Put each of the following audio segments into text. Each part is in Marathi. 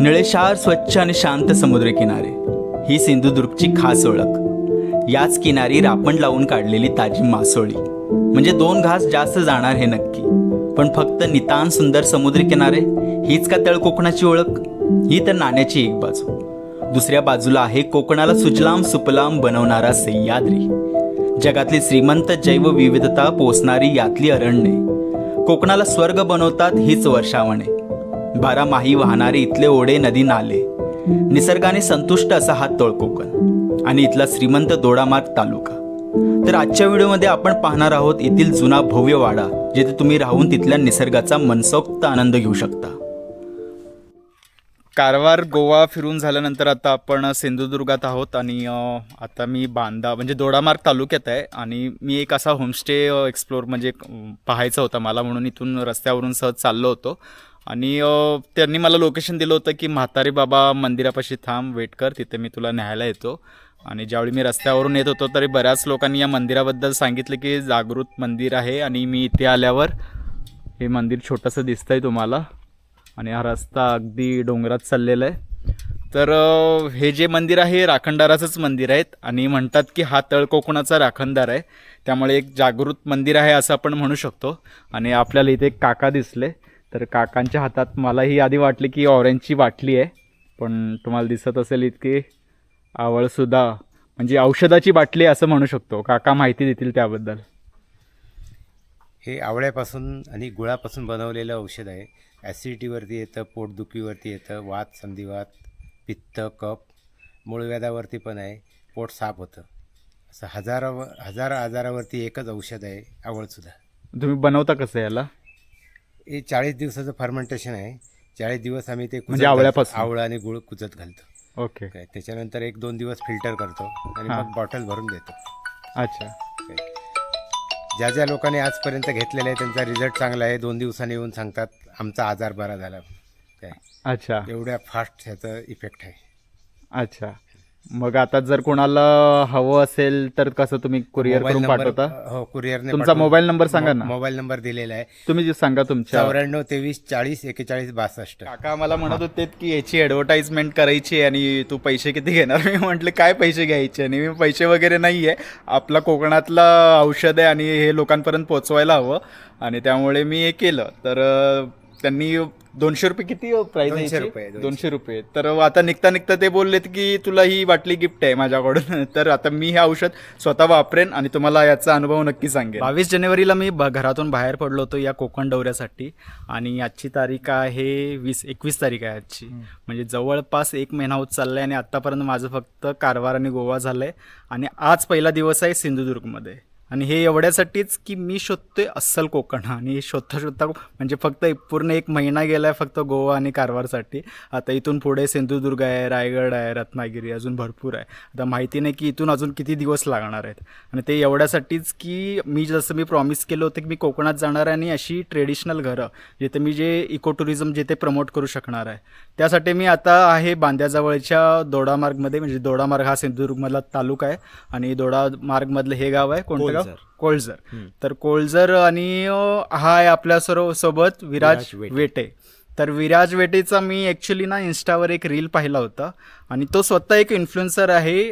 निळेशार स्वच्छ आणि शांत समुद्रकिनारे ही सिंधुदुर्गची खास ओळख. याच किनारी रापण लावून काढलेली ताजी मासोळी. म्हणजे दोन घास जास्त जाणार हे नक्की. पण फक्त नितान सुंदर समुद्रकिनारे हीच का तळ कोकणाची ओळख? ही तर नाण्याची एक बाजू. दुसऱ्या बाजूला आहे कोकणाला सुजलाम सुपलाम बनवणारा सह्याद्री. जगातली श्रीमंत जैवविविधता पोचणारी यातली अरण्ये. कोकणाला स्वर्ग बनवतात हीच वर्षावणे. बारामाही वाहणारे इथले ओढे नदी नाले. निसर्गाने संतुष्ट असा हा तळ कोकण आणि इथला श्रीमंत दोडामार्ग तालुका. तर आजच्या व्हिडिओमध्ये आपण पाहणार आहोत येथील जुना भव्य वाडा जिथे तुम्ही राहून तिथल्या निसर्गाचा मनसोक्त आनंद घेऊ शकता. कारवार गोवा फिरून झाल्यानंतर आता आपण सिंधुदुर्गात आहोत आणि आता मी बांदा म्हणजे दोडामार्ग तालुक्यात आहे आणि मी एक असा होमस्टे एक्सप्लोर म्हणजे पाहायचा होता मला म्हणून इथून रस्त्यावरून सहज चाललो होतो. आणि त्यांनी मला लोकेशन दिलं होतं की म्हातारी बाबा मंदिरापाशी थांब वेट कर तिथे मी तुला न्यायला येतो. आणि ज्यावेळी मी रस्त्यावरून येत होतो तरी बऱ्याच लोकांनी या मंदिराबद्दल सांगितलं की जागृत मंदिर आहे आणि मी इथे आल्यावर हे मंदिर छोटंसं दिसतं आहे तुम्हाला. आणि हा रस्ता अगदी डोंगरात चाललेला आहे. तर हे जे मंदिर आहे हे राखणदाराचंच मंदिर आहेत. आणि म्हणतात की हा तळ कोकणाचा राखणदार आहे. त्यामुळे एक जागृत मंदिर आहे असं आपण म्हणू शकतो. आणि आपल्याला इथे एक काका दिसले. तर काकांच्या हातात मलाही आधी वाटले की ऑरेंजची बाटली आहे पण तुम्हाला दिसत असेल इतकी आवळसुद्धा म्हणजे औषधाची बाटली आहे असं म्हणू शकतो. काका माहिती देतील त्याबद्दल. हे आवळ्यापासून आणि गुळापासून बनवलेलं औषध आहे. ॲसिडिटीवरती येतं पोटदुखीवरती येतं वात संधिवात पित्त कफ मूळव्याधावरती पण आहे. पोट साफ होतं. असं हजाराव हजार आजारावरती एकच औषध आहे आवळसुद्धा. तुम्ही बनवता कसं याला? हे चाळीस दिवसाचं फर्मेंटेशन आहे. चाळीस दिवस आम्ही ते म्हणजे. आवळ्यापासून? आवळा आणि गुळ कुजत घालतो. ओके. काय त्याच्यानंतर एक दोन दिवस फिल्टर करतो आणि हां. मग बॉटल भरून देतो. अच्छा. ज्या ज्या लोकांनी आजपर्यंत घेतलेलं आहे त्यांचा रिझल्ट चांगला आहे. दोन दिवसांनी येऊन सांगतात आमचा आजार बरा झाला. काय अच्छा. एवढ्या फास्ट ह्याचं इफेक्ट आहे. अच्छा. मग आता जर कोणाला हवं असेल तर कसं तुम्ही कुरिअर करून पाठवता? हो कुरिअरने तुमचा मोबाईल नंबर सांगा ना. मोबाईल नंबर दिलेला आहे. तुम्ही जे सांगा तुमच्या. चौऱ्याण्णव तेवीस चाळीस एकेचाळीस बासष्ट. काका मला म्हणत होते की याची ॲडव्हर्टाइजमेंट करायची आणि तू पैसे किती घेणार? मी म्हटलं काय पैसे घ्यायचे? आणि मी पैसे वगैरे नाही आहे आपला कोकणातलं औषध आहे आणि हे लोकांपर्यंत पोचवायला हवं. आणि त्यामुळे मी हे केलं. तर त्यांनी दोनशे रुपये किती प्राईस दोनशे रुपये, दोनशे. रुपये. तर आता निघता निघता ते बोललेत की तुला ही बाटली गिफ्ट आहे माझ्याकडून. तर आता मी हे औषध स्वतः वापरेन आणि तुम्हाला याचा अनुभव नक्की सांगेन. बावीस जानेवारीला मी घरातून बाहेर पडलो होतो या कोकण दौऱ्यासाठी. आणि आजची तारीख आहे वीस एकवीस तारीख आहे आजची. म्हणजे जवळपास एक महिना होत चाललाय आणि आत्तापर्यंत माझं फक्त कारवार आणि गोवा झालंय. आणि आज पहिला दिवस आहे सिंधुदुर्गमध्ये. आणि हे एवढ्यासाठीच की मी शोधतोय अस्सल कोकण. आणि शोधता शोधता म्हणजे फक्त पूर्ण एक महिना गेलाय फक्त गोवा आणि कारवारसाठी. आता इथून पुढे सिंधुदुर्ग आहे रायगड आहे रत्नागिरी अजून भरपूर आहे. आता माहिती नाही की इथून अजून किती दिवस लागणार आहेत. आणि ते एवढ्यासाठीच की मी जसं मी प्रॉमिस केलं होतं की मी कोकणात जाणार आहे आणि अशी ट्रेडिशनल घरं जिथे मी जे इको टुरिझम जिथे प्रमोट करू शकणार आहे. त्यासाठी मी आता आहे बांद्याजवळच्या दोडामार्गमध्ये म्हणजे दोडामार्ग हा सिंधुदुर्गमधला तालुका आहे आणि दोडामार्गमधलं हे गाव आहे कोणतं गाव? कोळझर. तर कोळझर आणि हा आहे आपल्या सर्व सोबत विराज वेटे. तर विराज वेटेचा मी ॲक्च्युली ना इन्स्टावर एक रील पाहिला होता. आणि तो स्वतः एक इन्फ्लुएन्सर आहे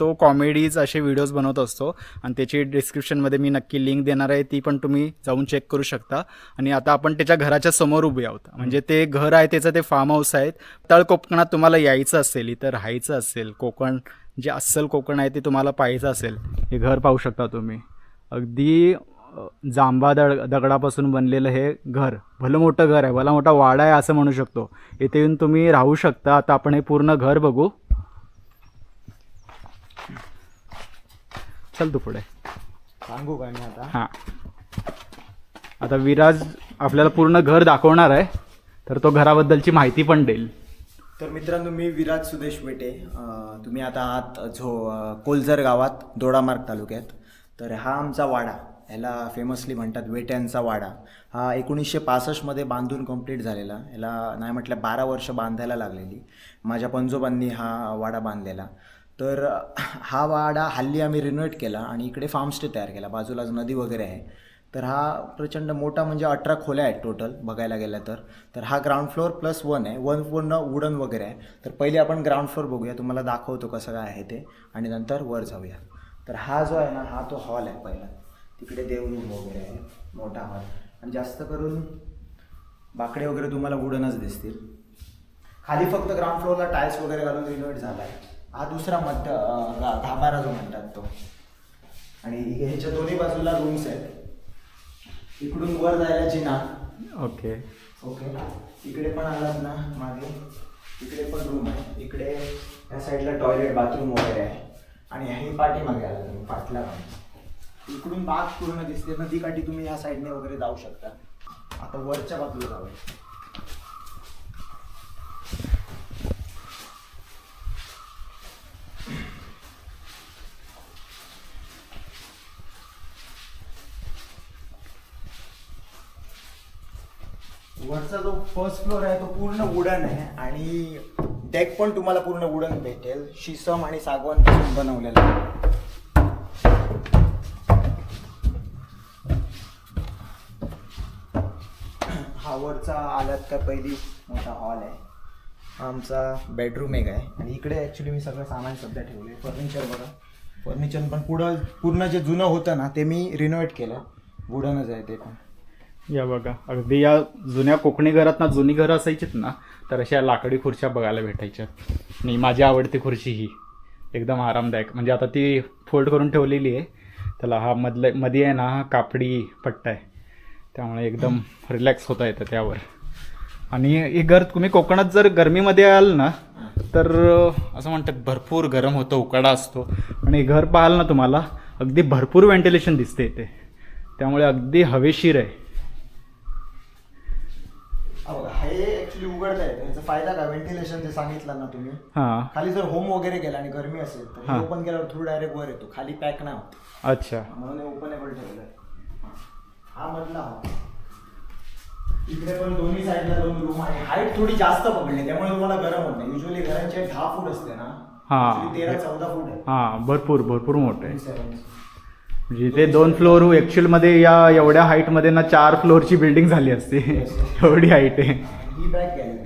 तो कॉमेडीज असे व्हिडिओज बनवत असतो. आणि त्याची डिस्क्रिप्शनमध्ये मी नक्की लिंक देणार आहे ती पण तुम्ही जाऊन चेक करू शकता. आणि आता आपण त्याच्या घराच्या समोर उभे आहोत. म्हणजे ते घर आहे त्याचं ते फार्म हाऊस आहेत. तळ कोकणात तुम्हाला यायचं असेल इथं राहायचं असेल कोकण जे अस्सल कोकण आहे ते तुम्हाला पाहायचं असेल हे घर पाहू शकता तुम्ही. अगदी जांभा दड दगडापासून बनलेलं हे घर. भलं मोठं घर आहे भला मोठा वाडा आहे असं म्हणू शकतो. इथे येऊन तुम्ही राहू शकता. आता आपण हे पूर्ण घर बघू. चल तू पुढे. सांगू काय मी आता? हां. आता विराज आपल्याला पूर्ण घर दाखवणार आहे. तर तो घराबद्दलची माहिती पण देईल. तर मित्रांनो मी विराज सुदेश वेटे. तुम्ही आता आहात झो कोलझर गावात दोडामार्ग तालुक्यात. तर हा आमचा वाडा. ह्याला फेमसली म्हणतात वेट्यांचा वाडा. हा एकोणीसशे पासष्टमध्ये बांधून कंप्लीट झालेला. ह्याला नाही म्हटलं बारा वर्ष बांधायला लागलेली. माझ्या पंजोबांनी हा वाडा बांधलेला. तर हा वाडा हल्ली आम्ही रिनोवेट केला आणि इकडे फार्मस्टे तयार केला. बाजूलाच नदी वगैरे आहे. तर हा प्रचंड मोठा म्हणजे अठरा खोल्या आहेत टोटल बघायला गेलं तर. तर हा ग्राउंड फ्लोअर प्लस वन आहे. वन पूर्ण वुडन वगैरे आहे. तर पहिले आपण ग्राउंड फ्लोअर बघूया. तुम्हाला दाखवतो कसं काय आहे ते. आणि नंतर वर जाऊया. तर हा जो आहे ना हा तो हॉल आहे पहिला. तिकडे देवरूम वगैरे आहे मोठा हॉल. आणि जास्त करून बाकडे वगैरे तुम्हाला वुडनच दिसतील. खाली फक्त ग्राउंड फ्लोअरला टाईल्स वगैरे घालून रिनोव्हेट झाला आहे हा दुसरा मध्य गाभारा जो म्हणतात तो. आणि ह्याच्या दोन्ही बाजूला रूम्स आहेत. इकडून वर जायला जिना. ओके. ओके. इकडे पण आलात ना मागे. इकडे पण रूम आहे. इकडे या साईडला टॉयलेट बाथरूम वगैरे आहे. आणि ही पाठी मागे आला तुम्ही पाटला इकडून बाग पूर्ण दिसते. नदीकाठी तुम्ही या साईडने वगैरे जाऊ शकता. आता वरच्या बाजूला जाऊया. वरचा जो फर्स्ट फ्लोअर आहे तो पूर्ण वुडन आहे आणि डेक पण तुम्हाला पूर्ण वुडन भेटेल. शिसम आणि सागवानपासून बनवलेला आहे. आवडचा आलात का पहिली? मोठा हॉल आहे. आमचा बेडरूम एक आहे. आणि इकडे ॲक्च्युली मी सगळं सामान सध्या ठेवले फर्निचर बघा. फर्निचर पण पुढं पूर्ण जे जुनं होतं ना ते मी रिनोव्हेट केलं. वुडनच आहे ते पण. या बघा. अगदी या जुन्या कोकणी घरात ना जुनी घरं असायचीत ना तर अशा लाकडी खुर्च्या बघायला भेटायच्या. आणि माझी आवडती खुर्ची ही. एकदम आरामदायक. म्हणजे आता ती फोल्ड करून ठेवलेली आहे. त्याला हा मधले मध्ये आहे ना हा कापडी पट्टा आहे. त्यामुळे एकदम रिलॅक्स होता येतं त्यावर. आणि हे घर तुम्ही कोकणात जर गरमीमध्ये याल ना तर असं म्हणतात भरपूर गरम होतं उकाडा असतो. आणि हे घर पाहाल ना तुम्हाला अगदी भरपूर व्हेंटिलेशन दिसते इथे. त्यामुळे अगदी हवेशीर आहे. हे फायदा काय? व्हेंटिलेशन जे सांगितलं ना तुम्ही हां. खाली जर होम वगैरे गेला आणि गरमी असेल तर. ओपन केल्यावर थ्रू डायरेक्ट वर येतो. खाली पॅक नाही होत. अच्छा. म्हणून ओपनेबल ठेवलंय. हा मधला हॉल इकडे पण दोन्ही साईडला दोन रूम आहे. हाईट थोडी जास्त पकडली त्यामुळे तुम्हाला गरम होत नाही. युजली घरांची दहा फूट असते ना. हा. तेरा चौदा फूट आहे. हां भरपूर भरपूर मोठं आहे. Seven. म्हणजे दोन फ्लोअर ॲक्च्युअलमध्ये या एवढ्या हाईटमध्ये ना चार फ्लोअरची बिल्डिंग झाली असते. एवढी हाईट आहे. ही बॅक गॅलरी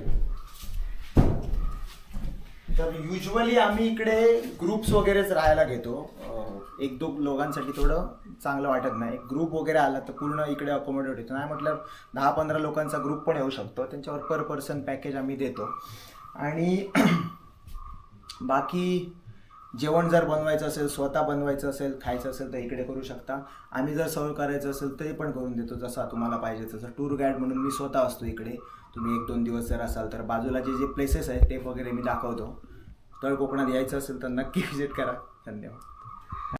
तर युजली आम्ही इकडे ग्रुप्स वगैरेच राहायला घेतो. एक दोन लोकांसाठी थोडं चांगलं वाटत नाही. ग्रुप वगैरे आला तर पूर्ण इकडे अकोमोडेट होतो. नाही म्हटलं दहा पंधरा लोकांचा ग्रुप पण येऊ शकतो. त्यांच्यावर पर पर्सन पॅकेज आम्ही देतो. आणि बाकी जेवण जर बनवायचं असेल स्वतः बनवायचं असेल खायचं असेल तर इकडे करू शकता. आम्ही जर सर्व करायचं असेल तरी पण करून देतो जसा तुम्हाला पाहिजे तसं. टूर गाईड म्हणून मी स्वतः असतो इकडे. तुम्ही एक दोन दिवस जर असाल तर. बाजूला जे जे प्लेसेस आहेत ते वगैरे मी दाखवतो. तळ कोकणात यायचं असेल तर नक्की व्हिजिट करा. धन्यवाद.